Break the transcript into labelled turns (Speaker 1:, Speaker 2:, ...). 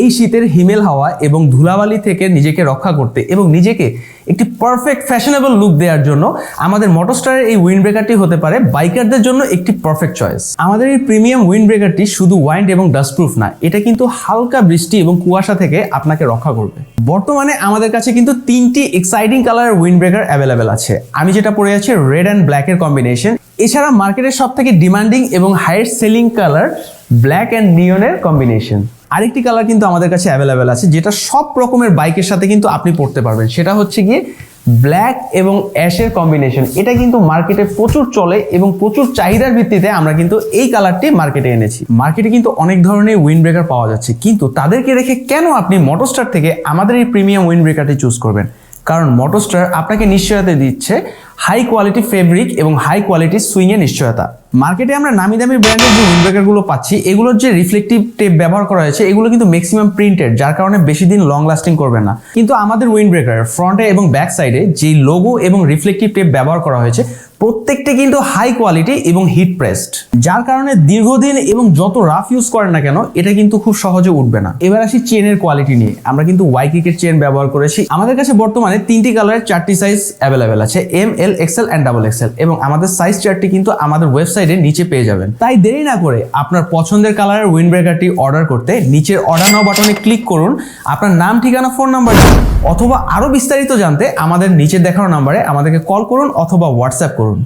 Speaker 1: এই শীতের হিমেল হাওয়া এবং ধুলাবালি থেকে নিজেকে রক্ষা করতে এবং নিজেকে একটি পারফেক্ট ফ্যাশনেবল লুক দেওয়ার জন্য আমাদের মোটরস্টারের এই উইন্ড ব্রেকারটি হতে পারে বাইকারদের জন্য একটি পারফেক্ট চয়েস আমাদের এই প্রিমিয়াম উইন্ড ব্রেকারটি শুধু ওয়াইন্ড এবং ডাস্টপ্রুফ না, এটা কিন্তু হালকা বৃষ্টি এবং কুয়াশা থেকে আপনাকে রক্ষা করবে। বর্তমানে আমাদের কাছে কিন্তু তিনটি এক্সাইটিং কালারের উইন্ড ব্রেকার অ্যাভেলেবেল আছে। আমি যেটা পরে আছি রেড অ্যান্ড ব্ল্যাকের কম্বিনেশন এছাড়া মার্কেটের সব থেকে ডিমান্ডিং এবং highest selling colour black and নিয়নের combination আরেকটি কালার কিন্তু আমাদের কাছে অ্যাভেলেবেল আছে, যেটা সব রকমের বাইকের সাথে কিন্তু আপনি পড়তে পারবেন। সেটা হচ্ছে গিয়ে ব্ল্যাক এবং অ্যাশের কম্বিনেশন এটা কিন্তু মার্কেটে প্রচুর চলে এবং প্রচুর চাহিদার ভিত্তিতে আমরা কিন্তু এই কালারটি মার্কেটে এনেছি। মার্কেটে কিন্তু অনেক ধরনের উইন্ড ব্রেকার পাওয়া যাচ্ছে, কিন্তু তাদেরকে রেখে কেন আপনি মোটরস্টার থেকে আমাদের এই প্রিমিয়াম উইন্ড ব্রেকারটি চুজ করবেন? কারণ মোটরস্টার আপনাকে নিশ্চয়তা দিচ্ছে হাই কোয়ালিটি ফেব্রিক এবং হাই কোয়ালিটি সুইংয়ের নিশ্চয়তা। মার্কেটে আমরা নামি দামি ব্র্যান্ডের যে উইন্ডব্রেকারগুলো পাচ্ছি, এগুলোর যে রিফ্লেকটিভ টেপ ব্যবহার করা হয়েছে, এগুলো কিন্তু ম্যাক্সিমাম প্রিন্টেড যার কারণে বেশি দিন লং লাস্টিং করবে না। কিন্তু আমাদের উইন্ডব্রেকার ফ্রন্টে এবং ব্যাক সাইডে যে লোগো এবং রিফ্লেকটিভ টেপ ব্যবহার করা হয়েছে, প্রত্যেকটা কিন্তু হাই কোয়ালিটি এবং হিট প্রেসড যার কারণে দীর্ঘদিন এবং যত রাফ ইউজ করেন না কেন, এটা কিন্তু খুব সহজে উঠবে না। এবার আসি চেনের কোয়ালিটি নিয়ে। আমরা কিন্তু ওয়াইকিকের চেন ব্যবহার করেছি। আমাদের কাছে বর্তমানে তিনটি কালারের চারটি সাইজ অ্যাভেলেবেল আছে M L XL and double XL এবং আমাদের সাইজ চেয়ারটি কিন্তু আমাদের ওয়েবসাইটে নিচে পেয়ে যাবেন। তাই দেরি না করে আপনার পছন্দের কালারের উইন্ড ব্রেকারটি অর্ডার করতে নিচের অর্ডার নাও বাটনে ক্লিক করুন। আপনার নাম, ঠিকানা ফোন নাম্বার অথবা আরও বিস্তারিত জানতে আমাদের নিচে দেখানো নাম্বারে আমাদেরকে কল করুন অথবা হোয়াটসঅ্যাপ করুন।